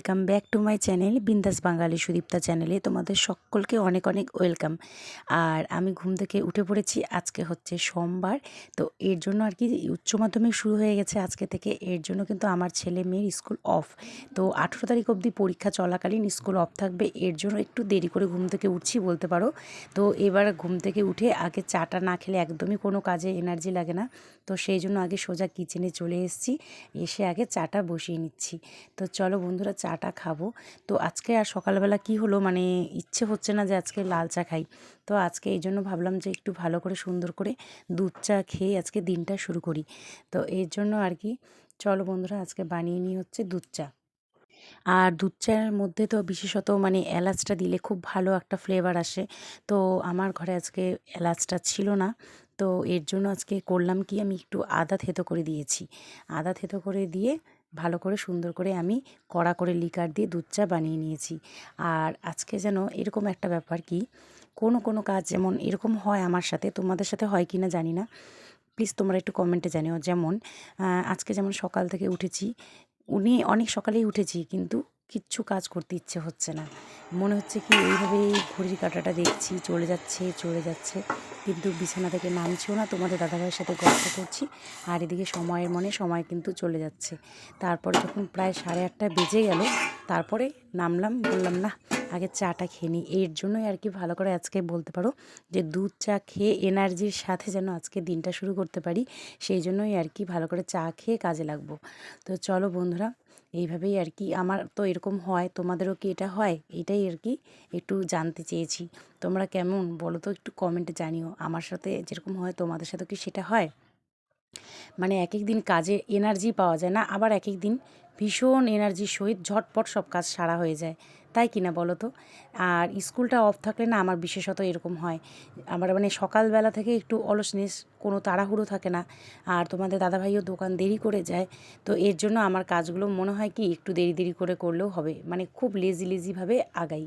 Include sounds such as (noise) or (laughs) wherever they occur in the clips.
Welcome back to my channel, Bindaas Bangali Sudipta চ্যানেলে তোমাদের সকলকে অনেক অনেক ওয়েলকাম। আর আমি ঘুম থেকে উঠে পড়েছি, আজকে হচ্ছে সোমবার। তো এর জন্য আর কি উচ্চ মাধ্যমিক শুরু হয়ে গেছে আজকে থেকে। এর জন্য কিন্তু আমার ছেলে মেয়ের স্কুল অফ। তো আঠেরো তারিখ অবধি পরীক্ষা চলাকালীন স্কুল অফ থাকবে। এর জন্য একটু দেরি করে ঘুম থেকে উঠছি বলতে পারো। তো এবার ঘুম থেকে উঠে আগে চাটা না খেলে একদমই কোনো কাজে এনার্জি লাগে না। তো সেই জন্য আগে সোজা কিচেনে চলে এসেছি। এসে আগে চাটা বসিয়ে নিচ্ছি। তো চলো বন্ধুরা, চাটা খাব। তো আজকে আর সকালবেলা কি হলো? মানে ইচ্ছে হচ্ছে না যে আজকে লাল চা খাই। তো আজকে এই জন্য ভাবলাম যে একটু ভালো করে সুন্দর করে দুধ চা খেয়ে আজকে দিনটা শুরু করি। তো এর জন্য আর কি, চলো বন্ধুরা আজকে বানিয়ে নিই হচ্ছে দুধ চা। আর দুধ চায়ের মধ্যে তো বিশেষত মানে এলাচটা দিলে খুব ভালো একটা ফ্লেভার আসে। তো আমার ঘরে আজকে এলাচটা ছিল না। তো এর জন্য আজকে করলাম কি, আমি একটু আদা থেতো করে দিয়েছি। আদা থেতো করে দিয়ে ভালো করে সুন্দর করে আমি কড়া করে লিকার দিয়ে দুধ চা বানিয়ে নিয়েছি। আর আজকে যেন এরকম একটা ব্যাপার কি, কোনো কোনো কাজ যেমন এরকম হয় আমার সাথে, তোমাদের সাথে হয় কি না জানি না। প্লিজ তোমরা একটু কমেন্টে জানিও। যেমন আজকে যেমন সকাল থেকে উঠেছি, উনি অনেক সকালেই উঠেছি কিন্তু কিচ্ছু কাজ করতে ইচ্ছে হচ্ছে না। মনে হচ্ছে কি এইভাবেই ঘড়ির কাঁটাটা দেখছি, চলে যাচ্ছে চলে যাচ্ছে। কিন্তু বিছানা থেকে নামছিও না। তোমাদের দাদাভাইয়ের সাথে গল্প করছি। আর এদিকে সময়ের মনে সময় কিন্তু চলে যাচ্ছে। তারপর যখন প্রায় সাড়ে আটটা বেজে গেল, তারপরে নামলাম, বললাম না আগে চাটা খেয়ে নিই। এর জন্যই আর কি ভালো করে আজকে বলতে পারো যে, দুধ চা খেয়ে এনার্জির সাথে যেন আজকে দিনটা শুরু করতে পারি, সেই জন্যই আর কি ভালো করে চা খেয়ে কাজে লাগবো। তো চলো বন্ধুরা এইভাবেই আর কি আমার তো এরকম হয়, তোমাদেরও কি এটা হয়? এটাই আর কি একটু জানতে চেয়েছি। তোমরা কেমন? বলো তো একটু কমেন্টে জানিও। আমার সাথে যেরকম হয়, তোমাদের সাথে কি সেটা হয়? মানে এক এক দিন কাজে এনার্জি পাওয়া যায় না, আবার এক এক দিন ভীষণ এনার্জির সহিত ঝটপট সব কাজ সারা হয়ে যায়। তাই কি না বলো তো? আর স্কুলটা অফ থাকলে না আমার বিশেষত এরকম হয়। আমার মানে সকালবেলা থেকে একটু অলসনেস, কোনো তাড়াহুড়ো থাকে না। আর তোমাদের দাদাভাইও দোকান দেরি করে যায়। তো এর জন্য আমার কাজগুলো মনে হয় কি একটু দেরি দেরি করে করলেও হবে। মানে খুব লেজি লেজিভাবে আগাই।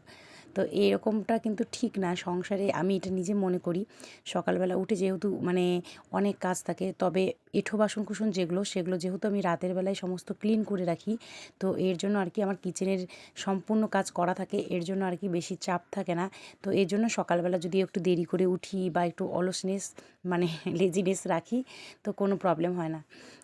তো এরকমটা কিন্তু ঠিক না সংসারে। আমি এটা নিজে মনে করি। সকালবেলা উঠে যেহেতু মানে অনেক কাজ থাকে, তবে এঁঠো বাসন কুসন যেগুলো, সেগুলো যেহেতু আমি রাতের বেলায় সমস্ত ক্লিন করে রাখি, তো এর জন্য আর কি আমার কিচেনের সম্পূর্ণ কাজ করা থাকে, এর জন্য আর কি বেশি চাপ থাকে না। তো এর জন্য সকালবেলা যদি একটু দেরি করে উঠি বা একটু অলসনেস মানে (laughs) লেজিনেস রাখি, তো কোনো প্রবলেম হয় না।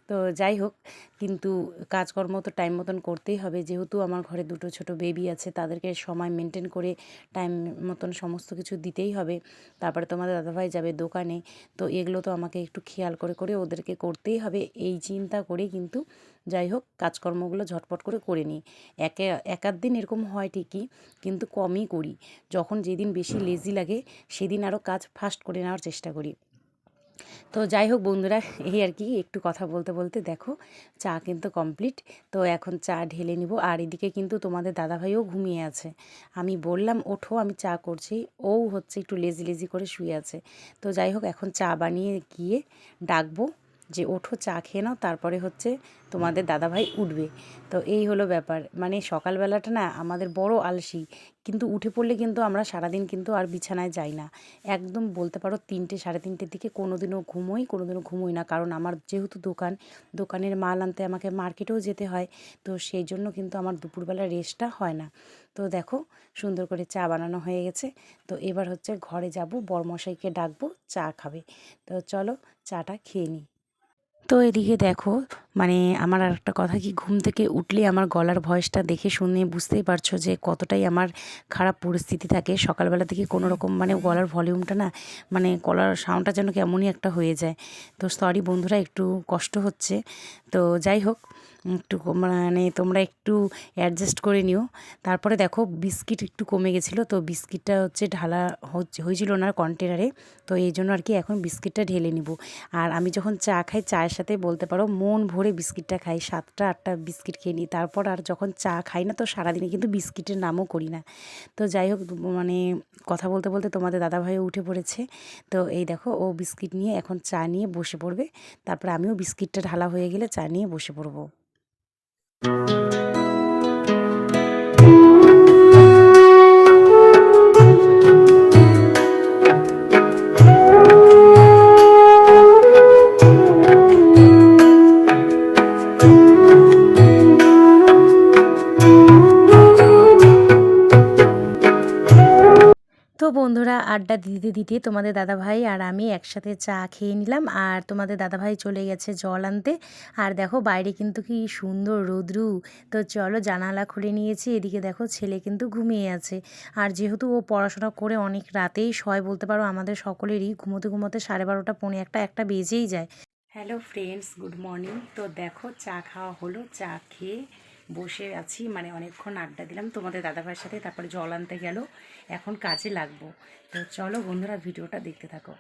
তো যাই হোক, কিন্তু কাজকর্ম তো টাইম মতন করতেই হবে। যেহেতু আমার ঘরে দুটো ছোট বেবি আছে, তাদেরকে সময় মেনটেন করে টাইম মতন সমস্ত কিছু দিতেই হবে। তারপরে তোমাদের দাদাভাই যাবে দোকানে, তো এগুলো তো আমাকে একটু খেয়াল করে করে ওদেরকে করতেই হবে। এই চিন্তা করে কিন্তু যাই হোক, কাজকর্মগুলো ঝটপট করে করে নিই। একে এক আধ দিন এরকম হয় ঠিকই, কিন্তু কমই করি। যখন যেদিন বেশি লেজি লাগে, সেদিন আরও কাজ ফাস্ট করে নেওয়ার চেষ্টা করি। তো যাই হোক বন্ধুরা, এই আর কি, একটু কথা বলতে বলতে দেখো, চা কিন্তু কমপ্লিট তো এখন চা ঢেলে নিব, আর এদিকে কিন্তু তোমাদের দাদাভাইও ঘুমিয়ে আছে। আমি বললাম, ওঠো, আমি চা করছি। ও হচ্ছে একটু লেজি লেজি করে শুয়ে আছে। তো যাই হোক, এখন চা বানিয়ে গিয়ে ডাকবো। যে ওঠো, চা খেয়ে নাও, তারপরে হচ্ছে তোমাদের দাদাভাই উঠবে। তো এই হলো ব্যাপার। মানে সকালবেলাটা না আমাদের বড় আলসি। কিন্তু উঠে পড়লে কিন্তু আমরা সারাদিন কিন্তু আর বিছানায় যাই না। একদম বলতে পারো তিনটে, সাড়ে তিনটের দিকে কোনো দিনও ঘুমোই কোনো দিনও ঘুমোই না। কারণ আমার যেহেতু দোকান, দোকানের মাল আনতে আমাকে মার্কেটেও যেতে হয়। তো সেই জন্য কিন্তু আমার দুপুরবেলা রেস্টটা হয় না। তো দেখো, সুন্দর করে চা বানানো হয়ে গেছে। তো এবার হচ্ছে ঘরে যাব, বরমশাইকে ডাকবো, চা খাবে। তো চলো, চাটা খেয়ে নিই। তো এদিকে দেখো মানে আমার আর একটা কথা কি, ঘুম থেকে উঠলে আমার গলার ভয়েসটা দেখে শুনে বুঝতেই পারছ যে কতটাই আমার খারাপ পরিস্থিতি থাকে। সকালবেলা থেকে কোনো রকম মানে গলার ভলিউমটা না মানে গলার সাউন্ডটা যেন কেমনই একটা হয়ে যায়। তো সরি বন্ধুরা, একটু কষ্ট হচ্ছে। তো যাই হোক একটু মানে তোমরা একটু অ্যাডজাস্ট করে নিও। তারপরে দেখো বিস্কিট একটু কমে গেছিল, তো বিস্কিটটা হচ্ছে ঢালা হয়েছিল না কন্টেনারে তো এই জন্য আর কি এখন বিস্কিটটা ঢেলে নিব। আর আমি যখন চা খাই, চায়ের সাথে বলতে পারো, মন ভরে বিস্কিটটা খাই, সাতটা, আটটা বিস্কিট খেয়ে নিই। তারপর আর যখন চা খাই না, তো সারাদিনে কিন্তু বিস্কিটের নামও করি না। তো যাই হোক মানে কথা বলতে বলতে তোমাদের দাদাভাইও উঠে পড়েছে। তো এই দেখো, ও বিস্কিট নিয়ে এখন চা নিয়ে বসে পড়বে। তারপর আমিও বিস্কিটটা ঢালা হয়ে গেলে চা নিয়ে বসে পড়ব। Música বন্ধুরা, আড্ডা দিতে দিতে তোমাদের দাদাভাই আর আমি একসাথে চা খেয়ে নিলাম আর তোমাদের দাদাভাই চলে গেছে জল আনতে। আর দেখো, বাইরে কিন্তু কি সুন্দর রোদ্রু। তো চলো জানালা খুলে নিয়েছি, এদিকে দেখো ছেলে কিন্তু ঘুমিয়ে আছে। আর যেহেতু ও পড়াশোনা করে অনেক রাতেই শয় বলতে পারো আমাদের সকলেরই ঘুমোতে ঘুমোতে সাড়ে বারোটা, পৌনে একটা একটা বেজেই যায়। হ্যালো ফ্রেন্ডস গুড মর্নিং তো দেখো, চা খাওয়া হলো, চা খেয়ে বসে আছি মানে অনেকক্ষণ আড্ডা দিলাম। তোমাদের দাদাভাইয়ের সাথে তারপরে জল আনতে গেল। এখন কাজে লাগবো। তো চলো বন্ধুরা, ভিডিওটা দেখতে থাকো।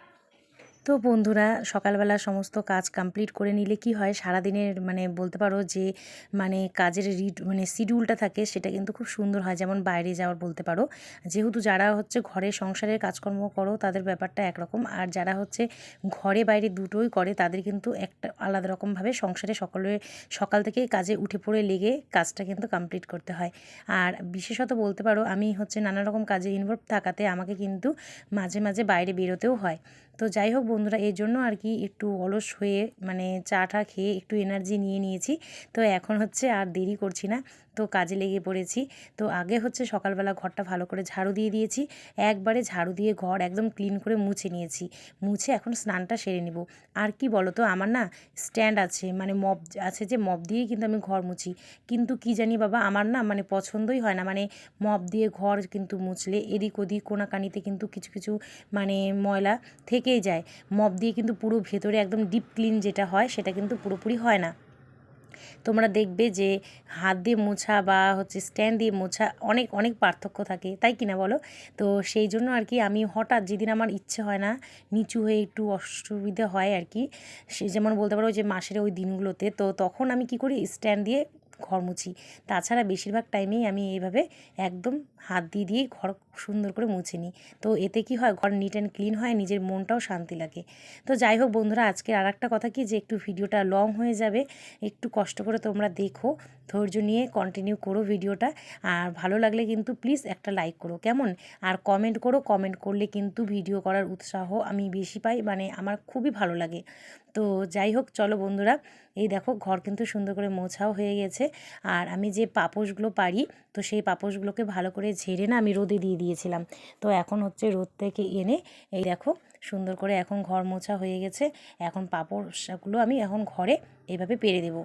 তো বন্ধুরা, সকালবেলা সমস্ত কাজ কমপ্লিট করে নিলে কি হয়? সারাদিনের মানে বলতে পারো যে মানে কাজের রিড মানে শিডিউলটা থাকে, সেটা কিন্তু খুব সুন্দর হয়। যেমন বাইরে যাওয়ার বলতে পারো। যেহেতু যারা হচ্ছে ঘরে সংসারের কাজকর্ম করো, তাদের ব্যাপারটা একরকম। আর যারা হচ্ছে ঘরে বাইরে দুটোই করে, তাদের কিন্তু একটা আলাদা রকমভাবে সংসারে সকলে, সকাল থেকেই কাজে উঠে পড়ে লেগে কাজটা কিন্তু কমপ্লিট করতে হয়। আর বিশেষত বলতে পারো, আমি হচ্ছে নানা রকম কাজে ইনভলভ থাকাতে আমাকে কিন্তু মাঝে মাঝে বাইরে বেরোতেও হয়। তো যাই হোক বন্ধুরা, এর জন্য আর কি একটু অলস হয়ে মানে চা টা খেয়ে একটু এনার্জি নিয়ে নিয়েছি। তো এখন হচ্ছে আর দেরি করছি না। তো কাজে লেগে পড়েছি। তো আগে হচ্ছে সকালবেলা ঘরটা ভালো করে ঝাড়ু দিয়ে দিয়েছি। একবারে ঝাড়ু দিয়ে ঘর একদম ক্লিন করে মুছে নিয়েছি। মুছে এখন স্নানটা সেরে নিব। আর কি বলো তো আমার না স্ট্যান্ড আছে মানে মব আছে যে মব দিয়েই কিন্তু আমি ঘর মুছি। কিন্তু কি জানি বাবা, আমার না মানে পছন্দই হয় না। মানে মব দিয়ে ঘর কিন্তু মুছলে এদিক ওদিক কোনাকানিতে কিন্তু কিছু কিছু মানে ময়লা থেকেই যায়। মব দিয়ে কিন্তু পুরো ভেতরে একদম ডিপ ক্লিন যেটা হয়, সেটা কিন্তু পুরোপুরি হয় না। তোমরা দেখবে যে হাত দিয়ে মোছা বা হচ্ছে স্ট্যান্ড দিয়ে মোছা অনেক অনেক পার্থক্য থাকে, তাই কি না বলো? তো সেই জন্য আর কি আমি হঠাৎ যেদিন আমার ইচ্ছে হয় না, নিচু হয়ে একটু অসুবিধে হয় আর কি, সে যেমন বলতে পারো যে মাসের ওই দিনগুলোতে, তো তখন আমি কি করি, স্ট্যান্ড দিয়ে ঘর মুছি। তাছাড়া বেশিরভাগ টাইমেই আমি এইভাবে একদম হাত দিয়ে দিয়েই ঘর সুন্দর করে মুছে নিই। তো এতে কি হয়, ঘর নিট অ্যান্ড ক্লিন হয়, নিজের মনটাও শান্তি লাগে। তো যাই হোক বন্ধুরা, আজকের আর একটা কথা কি যে একটু ভিডিওটা লং হয়ে যাবে, একটু কষ্ট করে তোমরা দেখো, ধৈর্য নিয়ে কন্টিনিউ করো ভিডিওটা। আর ভালো লাগলে কিন্তু প্লিজ একটা লাইক করো, কেমন? আর কমেন্ট করো কমেন্ট করলে কিন্তু ভিডিও করার উৎসাহ আমি বেশি পাই মানে আমার খুবই ভালো লাগে। তো যাই হোক, চলো বন্ধুরা, এই দেখো ঘর কিন্তু সুন্দর করে মোছাও হয়ে গেছে। আর আমি যে পাপোশগুলো পারি, তো সেই পাপোশগুলোকে ভালো করে ঝেড়ে না আমি রোদে দিয়ে দিয়েছিলাম। তো এখন হচ্ছে রোদ থেকে এনে এই দেখো সুন্দর করে এখন ঘর মোছা হয়ে গেছে। এখন পাপড়গুলো আমি এখন ঘরে এভাবে পেরে দেবো।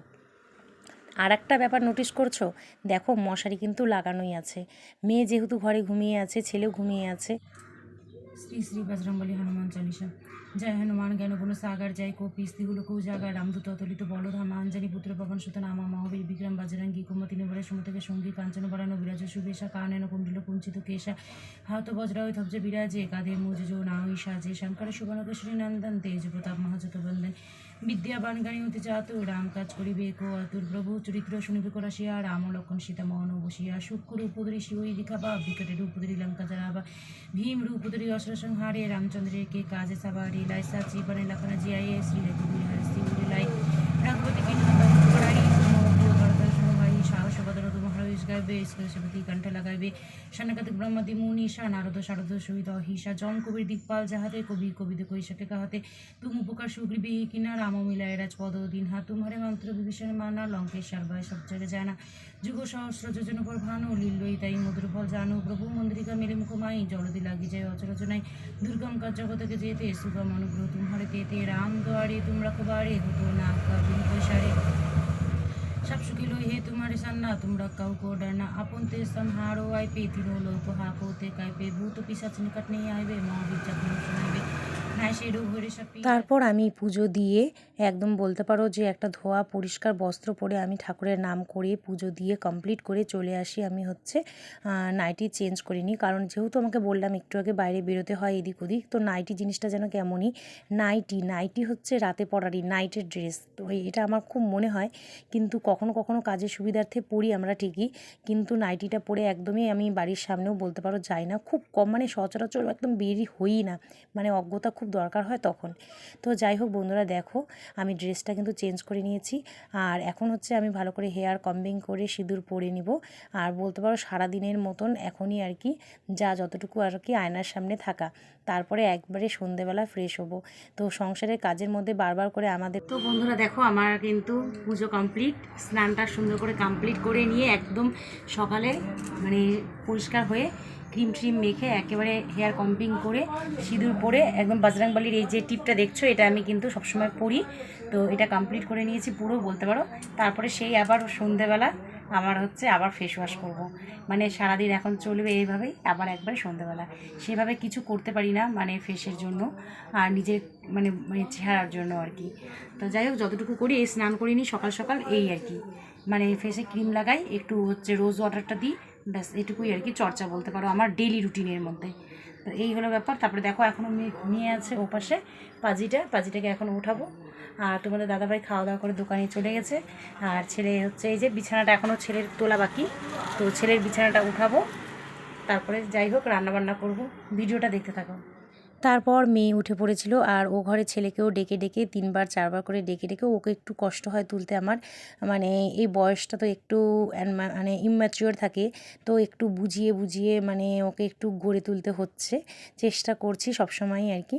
আর একটা ব্যাপার নোটিস করছ? দেখো মশারি কিন্তু লাগানোই আছে। মেয়ে যেহেতু ঘরে ঘুমিয়ে আছে, ছেলেও ঘুমিয়ে আছে। শ্রী শ্রী বজরঙ্গলী হনুমান চালিসা। জয় হনুমান জ্ঞানগুণ সাগর, জয় কোপি স্ত্রীগুলো কৌজাগা রামদূত, অতলিত বলধাম আঞ্জানি পুত্র পবন সুত নামা মহাবীর, বিক্রম, বজরঙ্গী, কুমতি, নিবরে থেকে সঙ্গী, কাঞ্চন, বরান বিরাজ শুভেশা কানন, কুণ্ডল, কুঞ্চিত, কেশা, হাত বজ্রয় ধবজ বিরাজে, কাঁধে মুজ যো নাওই সাজে শঙ্কর সুবর্ণক শ্রীনন্দন তেজ, প্রতাপ মহাজত বন্দন বিদ্যাবান গাণী অতি চাতুর রাম কাজ করিবে কো আতুর প্রভু চরিত্র শুনিবে করাশিয়া রাম লক্ষণ সীতা মহন বসিয়া শুক্র উপদরি শিবই রেখাবা বিকটে রূপদরি লঙ্কা জরাবা ভীম রূপদরি অসুর সংহারে। রামচন্দ্রে কে কাজে সাবারে। লাই সাচি বনে লক্ষণ জিয়ায়ে। শ্রী রঘুবীর হরি শ্রী উরি লাই। রাঘবতী কি নন্দন করাই। ভরতর সমভাই সাহস বদর তুম হরিশ গাইবে স্কৃতি কণ্ঠে লাগাইবে সনকাতিক ব্রহ্মদি, মুনি সা নারদ শারদ সহিত অহিষা জন কবির দিকপাল যাহাতে, কবি, কবিতে কৈশাকে কাহাতে। তুম উপকার সুগ্রীবে কিনা, রাম মিলায় রাজপদ দিন হা তোমারে মন্ত্র বিভীষণ মানা লঙ্কেশ্বর ভয় সব জায়গায় জানা। যুগ সহস্র যোজন পর ভানু লীলই তাই মধুর ফল জানু। প্রভু মন্দিরিকা মেরে মুখমাই জলদি লাগি যায় অচরচনাই। দুর্গম কাজ জগতকে যেতে, সুগম অনুগ্রহ তুমহারে পেতে। রাম দ্বারে তুম রখবারে হতো না কবিন কৈশারে। सब सुखिलो हे तुम्हारे सन्ना तुम रक्का को डरना अपन ते संहारो आई पे तीनों लोग को हाको ते काय पे भूत पिशाच निकट नहीं आए वे मोह विचक सुनाए তারপর আমি পুজো দিয়ে একদম বলতে পারো যে একটা ধোয়া পরিষ্কার বস্ত্র পরে আমি ঠাকুরের নাম করে পুজো দিয়ে কমপ্লিট করে চলে আসি আমি হচ্ছে নাইটি চেঞ্জ করিনি। কারণ যেহেতু আমাকে বললাম একটু আগে বাইরে বেরোতে হয় এদিক ওদিক, তো নাইটি জিনিসটা যেন কেমনই নাইটি নাইটি হচ্ছে রাতে পরারই নাইটের ড্রেস তো এটা আমার খুব মনে হয়, কিন্তু কখনো কখনো কাজের সুবিধার্থে পরি আমরা ঠিকই, কিন্তু নাইটিটা পরে একদমই আমি বাড়ির সামনেও বলতে পারো যাই না। খুব কম মানে সচরাচর একদম বেরি হই না। মানে অজ্ঞতা খুব দরকার হয় তখন। তো যাই হোক বন্ধুরা, দেখো, আমি ড্রেসটা কিন্তু চেঞ্জ করে নিয়েছি। আর এখন হচ্ছে আমি ভালো করে হেয়ার কম্বিং করে সিঁদুর পরে নিব। আর বলতে পারো সারাদিনের মতন এখনই আর কি যা যতটুকু আর কি আয়নার সামনে থাকা। তারপরে একবারে সন্ধেবেলা ফ্রেশ হব। তো সংসারের কাজের মধ্যে বারবার করে আমাদের তো বন্ধুরা দেখো, আমার কিন্তু পুজো কমপ্লিট স্নানটা সুন্দর করে কমপ্লিট করে নিয়ে একদম সকালে মানে পরিষ্কার হয়ে ক্রিম ট্রিম মেখে একেবারে হেয়ার কম্পিং করে সিঁদুর পরে একদম বাজরাংবালির এই যে টিপটা দেখছ, এটা আমি কিন্তু সবসময় পরি। তো এটা কমপ্লিট করে নিয়েছি পুরো, বলতে পারো। তারপরে সেই আবার সন্ধেবেলা আমার হচ্ছে আবার ফেস ওয়াশ করব। মানে সারাদিন এখন চলবে এইভাবেই, আবার একবার সন্ধেবেলা সেভাবে কিছু করতে পারি না মানে ফেসের জন্য, আর নিজের মানে মানে চেহারার জন্য আর কি। তো যাই হোক, যতটুকু করি, এই স্নান করিনি, সকাল সকাল এই আর কি। মানে ফেসে ক্রিম লাগাই, একটু হচ্ছে রোজ ওয়াটারটা দিই, ব্যাস, এটুকুই আর কি চর্চা বলতে পারো আমার ডেইলি রুটিনের মধ্যে। তো এই হলো ব্যাপার, তারপরে দেখো এখনও নিয়ে আছে ওপাশে, পাজিটা, পাজিটাকে এখন উঠাবো আর তোমাদের দাদাভাই খাওয়া দাওয়া করে দোকানে চলে গেছে। আর ছেলে হচ্ছে এই যে বিছানাটা এখনও ছেলের তোলা বাকি। তো ছেলের বিছানাটা উঠাবো। তারপরে যাই হোক, রান্নাবান্না করব। ভিডিওটা দেখতে থাকো। তারপর মেয়ে উঠে পড়েছিল আর ও ঘরে ছেলেকেও ডেকে ডেকে তিনবার, চারবার করে ডেকে ডেকে ওকে একটু কষ্ট হয় তুলতে আমার। মানে এই বয়সটা তো একটু মানে ইম্যাচিওর থাকে, তো একটু বুঝিয়ে বুঝিয়ে মানে ওকে একটু গড়ে তুলতে হচ্ছে। চেষ্টা করছি সবসময়ই আর কি।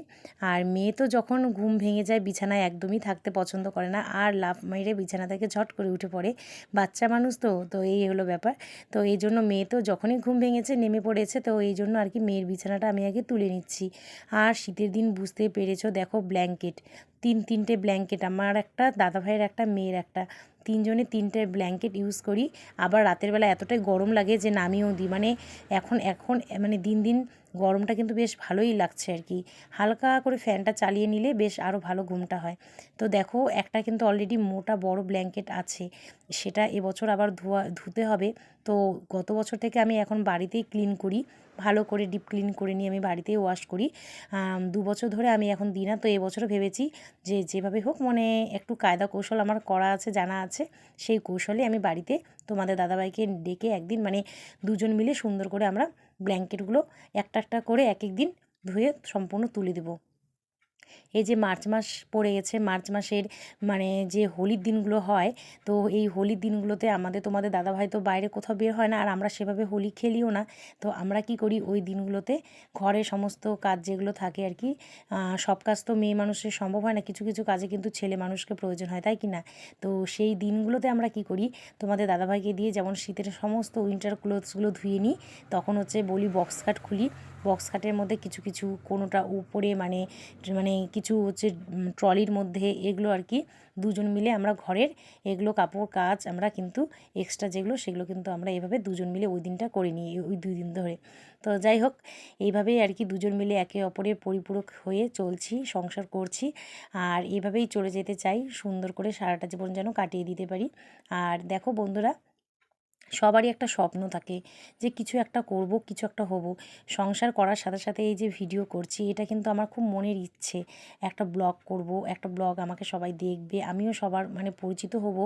আর মেয়ে তো যখন ঘুম ভেঙে যায়, বিছানায় একদমই থাকতে পছন্দ করে না, আর লাভ মেরে বিছানা থেকে ঝট করে উঠে পড়ে। বাচ্চা মানুষ তো তো এই হলো ব্যাপার। তো এই জন্য মেয়ে তো যখনই ঘুম ভেঙেছে, নেমে পড়েছে, তো এই জন্য আর কি মেয়ের বিছানাটা আমি আগে তুলে নিচ্ছি। আর শীতের দিন বুঝতে পেরেছ? দেখো ব্ল্যাঙ্কেট তিন তিনটে ব্ল্যাঙ্কেট আমার একটা দাদা ভাইয়ের একটা, মেয়ের একটা। তিনজনে তিনটে ব্ল্যাঙ্কেট ইউজ করি। আবার রাতের বেলা এতটাই গরম লাগে যে নামিয়েও দিই। মানে এখন এখন মানে দিন দিন গরমটা কিন্তু বেশ ভালোই লাগছে আর কি। হালকা করে ফ্যানটা চালিয়ে নিলে বেশ আরও ভালো ঘুমটা হয়। তো দেখো, একটা কিন্তু অলরেডি মোটা বড় ব্ল্যাঙ্কেট আছে। সেটা এবছর আবার ধোয়া, ধুতে হবে। তো গত বছর থেকে আমি এখন বাড়িতেই ক্লিন করি। ভালো করে ডিপ ক্লিন করে নিয়ে আমি বাড়িতেই ওয়াশ করি। দু বছর ধরে আমি এখন দিই না, তো এবছরও ভেবেছি যে যেভাবে হোক মানে একটু কায়দা কৌশল আমার করা আছে, জানা আছে। সেই কৌশলে আমি বাড়িতে তোমাদের দাদাভাইকে ডেকে একদিন মানে দুজন মিলে সুন্দর করে আমরা ব্ল্যাঙ্কেটগুলো একটা একটা করে এক এক দিন ধুয়ে সম্পূর্ণ তুলে দেবো। এই যে মার্চ মাস পড়ে গেছে মার্চ মাসের মানে যে হোলির দিনগুলো হয়, তো এই হোলির দিনগুলোতে আমাদের তোমাদের দাদাভাই তো বাইরে কোথাও বের হয় না আর আমরা সেভাবে হোলি খেলিও না। তো আমরা কি করি ওই দিনগুলোতে ঘরে সমস্ত কাজ যেগুলো থাকে আর কি সব কাজ তো মেয়ে মানুষের সম্ভব হয় না, কিছু কিছু কাজে কিন্তু ছেলে মানুষকে প্রয়োজন হয়, তাই কি না? তো সেই দিনগুলোতে আমরা কি করি, তোমাদের দাদাভাইকে দিয়ে যেমন শীতের সমস্ত উইন্টার ক্লোথসগুলো ধুয়ে নিই, তখন হচ্ছে বলি বক্স কাট খুলি বক্স খাটের মধ্যে কিছু কিছু কোনোটা উপরে মানে মানে কিছু হচ্ছে ট্রলির মধ্যে এগুলো আর কি দুজন মিলে আমরা ঘরের এগুলো কাপড়, কাজ আমরা কিন্তু এক্সট্রা যেগুলো সেগুলো কিন্তু আমরা এভাবে দুজন মিলে ওই দিনটা করে নিই, ওই দুই দিন ধরে। তো যাই হোক এইভাবেই আর কি দুজন মিলে একে অপরের পরিপূরক হয়ে চলছি, সংসার করছি আর এভাবেই চলে যেতে চাই সুন্দর করে সারাটা জীবন যেন কাটিয়ে দিতে পারি। আর দেখো বন্ধুরা সবারই একটা স্বপ্ন থাকে যে কিছু একটা করব, কিছু একটা হব। সংসার করার সাথে সাথে এই যে ভিডিও করছি, এটা কিন্তু আমার খুব মনের ইচ্ছে। একটা ব্লগ করব, একটা ব্লগ আমাকে সবাই দেখবে, আমিও সবার মানে পরিচিত হব।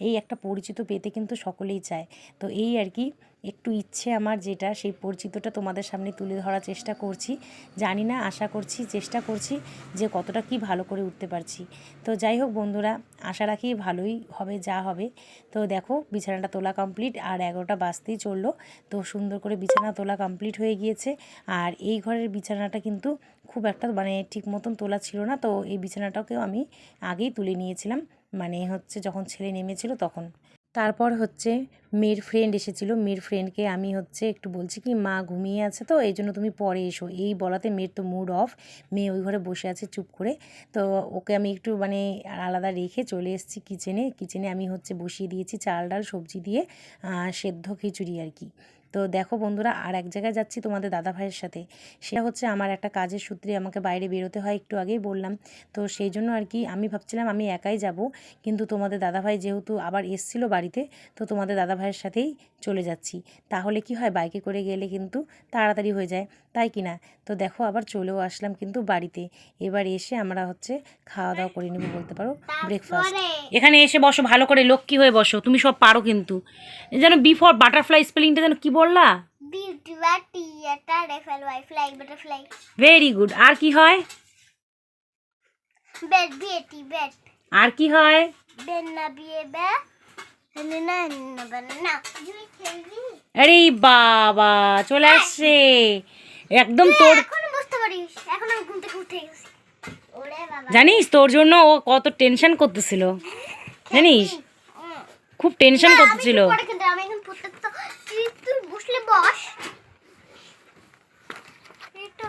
এই একটা পরিচিত পেতে কিন্তু সকলেই চায়। তো এই আর কি একটু ইচ্ছে আমার যেটা, সেই পরিচিতটা তোমাদের সামনে তুলে ধরার চেষ্টা করছি। জানি না, আশা করছি, চেষ্টা করছি যে কতটা কি ভালো করে উঠতে পারছি। তো যাই হোক বন্ধুরা, আশা রাখি ভালোই হবে, যা হবে। তো দেখো, বিছানাটা তোলা কমপ্লিট আর এগারোটা বাজতেই চলল। তো সুন্দর করে বিছানা তোলা কমপ্লিট হয়ে গিয়েছে। আর এই ঘরের বিছানাটা কিন্তু খুব একটা মানে ঠিক মতন তোলা ছিল না। তো এই বিছানাটাকেও আমি আগেই তুলে নিয়েছিলাম। মানে হচ্ছে যখন ছেলে নেমেছিল তখন। তারপর হচ্ছে মেয়ের ফ্রেন্ড এসেছিল। মেয়ের ফ্রেন্ডকে আমি হচ্ছে একটু বলছি কি, মা ঘুমিয়ে আছে তো, এই জন্য তুমি পরে এসো। এই বলাতে মেয়ের তো মুড অফ মেয়ে ওই ঘরে বসে আছে চুপ করে। তো ওকে আমি একটু মানে আলাদা রেখে চলে এসেছি কিচেনে কিচেনে আমি হচ্ছে বসিয়ে দিয়েছি চাল ডাল, সবজি দিয়ে সেদ্ধ খিচুড়ি আর কি। তো দেখো বন্ধুরা, আর এক জায়গায় যাচ্ছি তোমাদের দাদা ভাইয়ের সাথে। সেটা হচ্ছে আমার একটা কাজের সূত্রে আমাকে বাইরে বেরোতে হয়, একটু আগেই বললাম। তো সেই জন্য আর কি আমি ভাবছিলাম আমি একাই যাব, কিন্তু তোমাদের দাদাভাই যেহেতু আবার এসছিল বাড়িতে, তো তোমাদের দাদাভাইয়ের সাথেই চলে যাচ্ছি। তাহলে কি হয়, বাইকে করে গেলে কিন্তু তাড়াতাড়ি হয়ে যায়, তাই কি না? তো দেখো আবার চলেও আসলাম কিন্তু বাড়িতে। এবার এসে আমরা হচ্ছে খাওয়া দাওয়া করে নেব বলতে পারো ব্রেকফাস্ট এখানে এসে বসো, ভালো করে লক্ষ্মী হয়ে বসো, তুমি সব পারো কিন্তু। যেন বিফোর বাটারফ্লাই স্পেলিংটা যেন কি বললা? Beauty, Batty, Atar, FLY, fly, butterfly. Very good আর কি হয় Bed, beauty, bed. আর কি হয় banana. You tell আরে বাবা চলে আসছে একদম তোর জানিস তোর জন্য ও কত টেনশন করতেছিল। (laughs) জানিস? খুব টেনশন না, আমি করতেছিল। তুই বসলে বস। এটা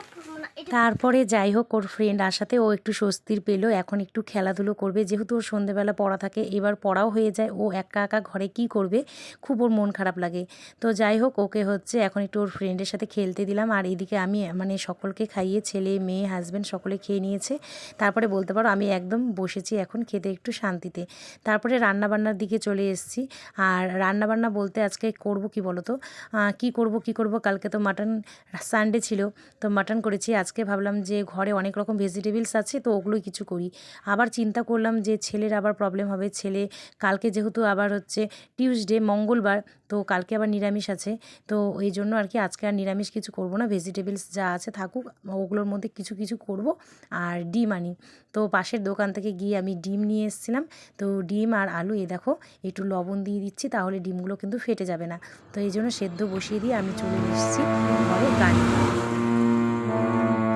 তারপরে যাই হোক ওর ফ্রেন্ড আসাতে ও একটু স্বস্তির পেল। এখন একটু খেলাধুলো করবে। যেহেতু ওর সন্ধেবেলা পড়া থাকে, এবার পড়াও হয়ে যায়। ও একা একা ঘরে কি করবে? খুব ওর মন খারাপ লাগে। তো যাই হোক ওকে হচ্ছে এখন একটু ওর ফ্রেন্ডের সাথে খেলতে দিলাম। আর এদিকে আমি মানে সকলকে খাইয়ে, ছেলে, মেয়ে হাজব্যান্ড সকলে খেয়ে নিয়েছে। তারপরে বলতে পারো, আমি একদম বসেছি এখন খেতে একটু শান্তিতে। তারপরে রান্নাবান্নার দিকে চলে এসেছি। আর রান্নাবান্না বলতে আজকে করব কি বলো তো কি করব কি করব? কালকে তো মাটন সানডে ছিল। তো মাটন করেছি, আজকে ভাবলাম যে ঘরে অনেক রকম ভেজিটেবলস আছে, তো ওগুলোই কিছু করি। আবার চিন্তা করলাম যে ছেলের আবার প্রবলেম হবে। ছেলে কালকে যেহেতু আবার হচ্ছে টিউসডে মঙ্গলবার, তো কালকে আবার নিরামিষ আছে। তো এই জন্য আর কি আজকে আর নিরামিষ কিছু করব না। ভেজিটেবলস যা আছে থাকুক, ওগুলোর মধ্যে কিছু কিছু করব। আর ডিম আনি। তো পাশের দোকান থেকে গিয়ে আমি ডিম নিয়ে এসেছিলাম। তো ডিম আর আলু এ দেখো, একটু লবণ দিয়ে দিচ্ছি, তাহলে ডিমগুলো কিন্তু ফেটে যাবে না। তো এই জন্য সেদ্ধ বসিয়ে দিয়ে আমি চলে এসেছি ঘরে গাড়ি। Amen.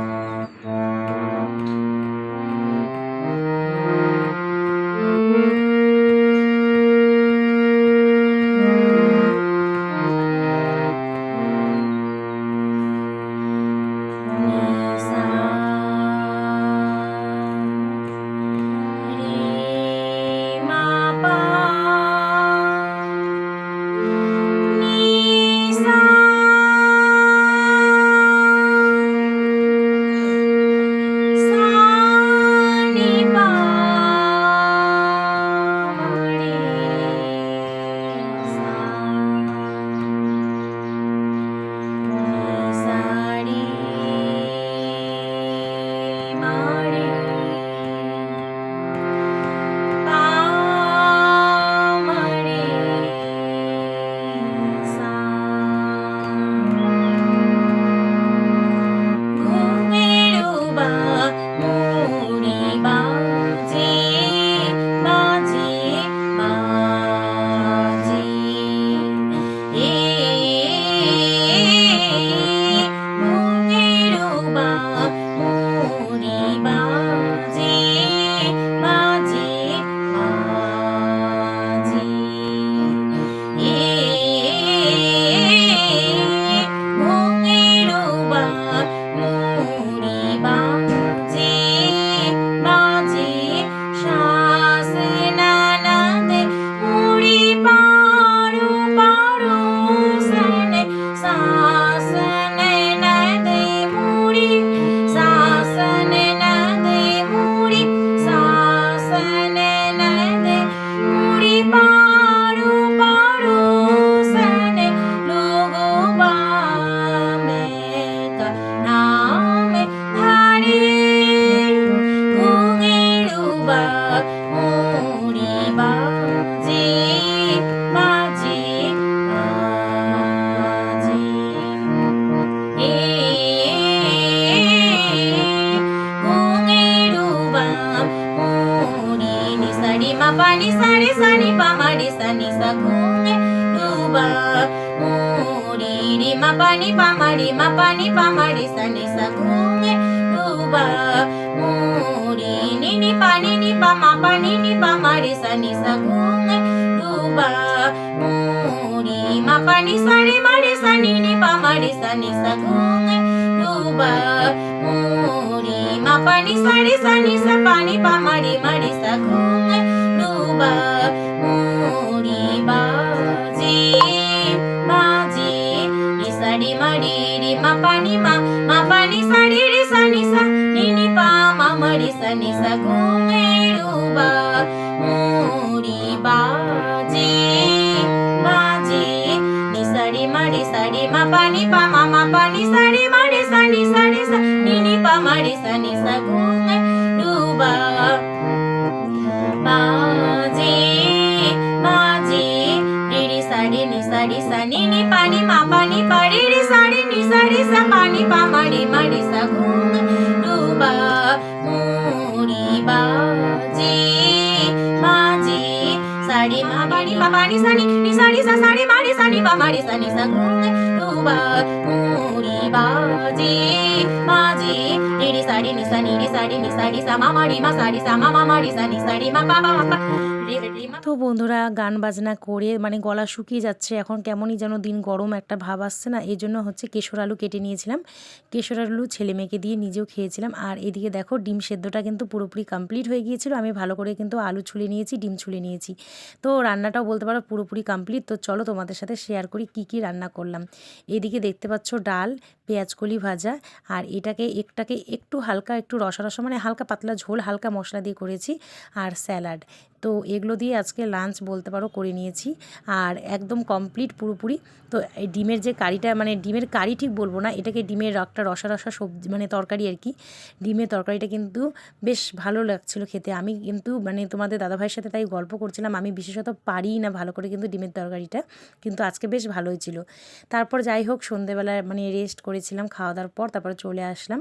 pani sani sani pama di sani sakune duba muri di ma pani pama di ma pani pama di sani sakune duba muri ni ni pani ni pama pani ni pama di sani sakune duba muri ma pani sani ma di sani ni pama di sani sakune duba muri ma pani sani sani sa pani pama di ma di sakune ba পানি পা পানি সানি নি সারি সা সারি মারি সানি পা মারি সানি সা ঘুম ডুবা মুড়ি বাজি বাজি রিরি সারি নি সা নি রি সারি নি সারি সা মা মারি মা সারি সা মা মা মারি সা নি সারি মা পা পা পা তো বন্ধুরা গান বাজনা করে মানে গলা শুকিয়ে যাচ্ছে এখন কেমনই যেন দিন গরম একটা ভাব আসছে না এই জন্য হচ্ছে কেশর আলু কেটে নিয়েছিলাম। কেশর আলু ছেলে মেয়েকে দিয়ে নিজেও খেয়েছিলাম আর এদিকে দেখো ডিম সেদ্ধটা কিন্তু পুরোপুরি কমপ্লিট হয়ে গিয়েছিল আমি ভালো করে কিন্তু আলু ছুলে নিয়েছি ডিম ছুলে নিয়েছি। তো রান্নাটাও বলতে পারো পুরোপুরি কমপ্লিট তো চলো তোমাদের সাথে শেয়ার করি কি কি রান্না করলাম। এদিকে দেখতে পাচ্ছ ডাল পেঁয়াজকলি ভাজা আর এটাকে একটাকে একটু হালকা একটু রসা রসা মানে হালকা পাতলা ঝোল হালকা মশলা দিয়ে করেছি আর স্যালাড। তো এগুলো দিয়ে আজকে লাঞ্চ বলতে পারো করে নিয়েছি। আর একদম কমপ্লিট পুরোপুরি। তো এই ডিমের যে কারিটা মানে ডিমের কারি ঠিক বলব না, এটাকে ডিমের একটা রসা রসা সবজি মানে তরকারি আর কি। ডিমের তরকারিটা কিন্তু বেশ ভালো লাগছিল খেতে। আমি কিন্তু মানে তোমাদের দাদাভাইয়ের সাথে তাই গল্প করছিলাম, আমি বিশেষত পারি না ভালো করে কিন্তু ডিমের তরকারিটা, কিন্তু আজকে বেশ ভালোই ছিল। তারপর যাই হোক সন্ধেবেলা মানে রেস্ট করেছিলাম, খাওয়া দাওয়ার পর তারপরে চলে আসলাম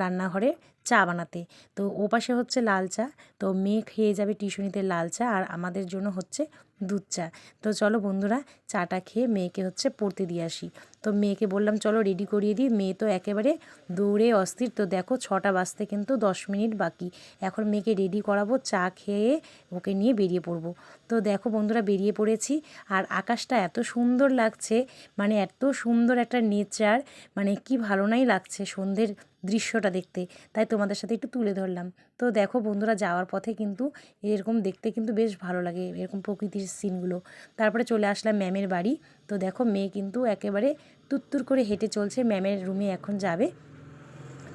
রান্নাঘরে। চা বানাতে। তো ও পাশে হচ্ছে লাল চা। তো মেয়ে খেয়ে যাবে টিউশনিতে লাল চা। আর আমাদের জন্য হচ্ছে দুধ চা। তো চলো বন্ধুরা, চাটা খেয়ে মেয়েকে হচ্ছে পড়তে দিয়ে আসি। তো মেয়েকে বললাম, চলো রেডি করিয়ে দিই। মেয়ে তো একেবারে দৌড়ে অস্থির। তো দেখো ছটা বাজতে কিন্তু দশ মিনিট বাকি। এখন মেয়েকে রেডি করাবো, চা খেয়ে ওকে নিয়ে বেরিয়ে পড়ব। তো দেখো বন্ধুরা, বেরিয়ে পড়েছি। আর আকাশটা এত সুন্দর লাগছে মানে এত সুন্দর একটা নেচার মানে কি ভালো নাই লাগছে সন্ধ্যের দৃশ্যটা দেখতে। তাই তোমাদের সাথে একটু তুলে ধরলাম। তো দেখো বন্ধুরা, যাওয়ার পথে কিন্তু এরকম দেখতে কিন্তু বেশ ভালো লাগে। এরকম প্রকৃতির সিনগুলো। তারপরে চলে আসলাম ম্যামের বাড়ি। তো দেখো মেয়ে কিন্তু একেবারে তুত্তুর করে হেঁটে চলছে, ম্যামের রুমে এখন যাবে।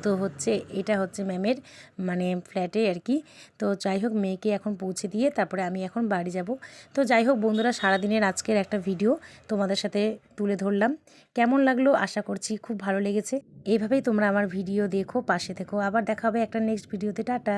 তো হচ্ছে, এটা হচ্ছে ম্যামের মানে ফ্ল্যাটে আর কি। তো যাই হোক, মেয়েকে এখন পৌঁছে দিয়ে তারপরে আমি এখন বাড়ি যাব। তো যাই হোক বন্ধুরা, সারাদিনের আজকের একটা ভিডিও তোমাদের সাথে তুলে ধরলাম। কেমন লাগল? আশা করছি খুব ভালো লেগেছে। এইভাবেই তোমরা আমার ভিডিও দেখো, পাশে থেকো। আবার দেখা হবে একটা নেক্সট ভিডিওতে টাটা!